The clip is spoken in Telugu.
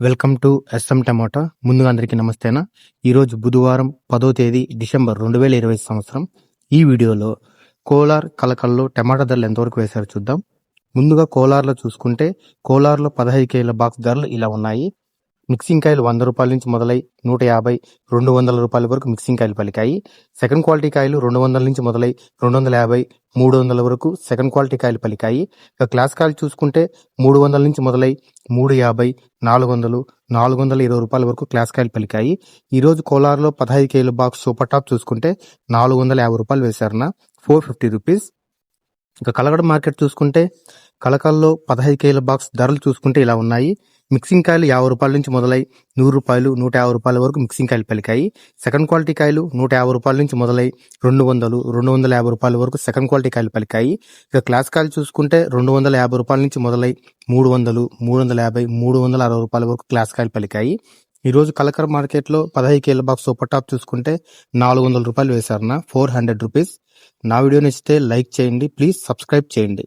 వెల్కమ్ టు ఎస్ఎం టమాటా. ముందుగా అందరికీ నమస్తేనా? ఈరోజు బుధవారం పదో తేదీ డిసెంబర్ రెండు వేల ఇరవై సంవత్సరం. ఈ వీడియోలో కోలార్ కలకల్లో టమాటా ధరలు ఎంతవరకు వేశారో చూద్దాం. ముందుగా కోలార్లో చూసుకుంటే కోలార్లో పదహైదు కేల బాక్స్ ధరలు ఇలా ఉన్నాయి. మిక్సింగ్ కాయలు వంద రూపాయల నుంచి మొదలై నూట యాభై రెండు వందల రూపాయల వరకు మిక్సింగ్ కాయలు పలికాయి. సెకండ్ క్వాలిటీ కాయలు రెండు వందల నుంచి మొదలై రెండు వందల యాభై మూడు వందల వరకు సెకండ్ క్వాలిటీ కాయలు పలికాయి. ఇక క్లాస్ కాయలు చూసుకుంటే మూడు వందల నుంచి మొదలై మూడు యాభై నాలుగు వందలు నాలుగు వందల ఇరవై రూపాయల వరకు క్లాస్ కాయలు పలికాయి. ఈరోజు కోలార్లో పదహైదు కేల బాక్స్ సూపర్ టాప్ చూసుకుంటే నాలుగు వందల యాభై రూపాయలు వేశారన్న. Four fifty rupees. ఇంకా కలగడ మార్కెట్ చూసుకుంటే కలకల్లో పదహైదు కేల బాక్స్ ధరలు చూసుకుంటే ఇలా ఉన్నాయి. మిక్సింగ్ కాయలు యాభై రూపాయల నుంచి మొదలై నూరు రూపాయలు నూట యాభై రూపాయల వరకు మిక్సింగ్ కాయలు పలికాయి. సెకండ్ క్వాలిటీ కాయలు నూట యాభై రూపాయల నుంచి మొదలై రెండు వందలు రెండు వందల యాభై రూపాయల వరకు సెకండ్ క్వాలిటీ కాయలు పలికాయి. ఇక క్లాస్ కాయలు చూసుకుంటే రెండు వందల యాభై రూపాయల నుంచి మొదలై మూడు వందలు మూడు వందల యాభై మూడు వందల అరవై రూపాయల వరకు క్లాస్ కాయలు పలికాయి. ఈ రోజు కలకర మార్కెట్లో పదహైదు కేల బాక్స్ సూపర్ టాప్ చూసుకుంటే నాలుగు వందల రూపాయలు వేశారన్న ఫోర్ హండ్రెడ్ రూపీస్ నా వీడియో నచ్చితే లైక్ చేయండి ప్లీజ్ సబ్స్క్రైబ్ చేయండి.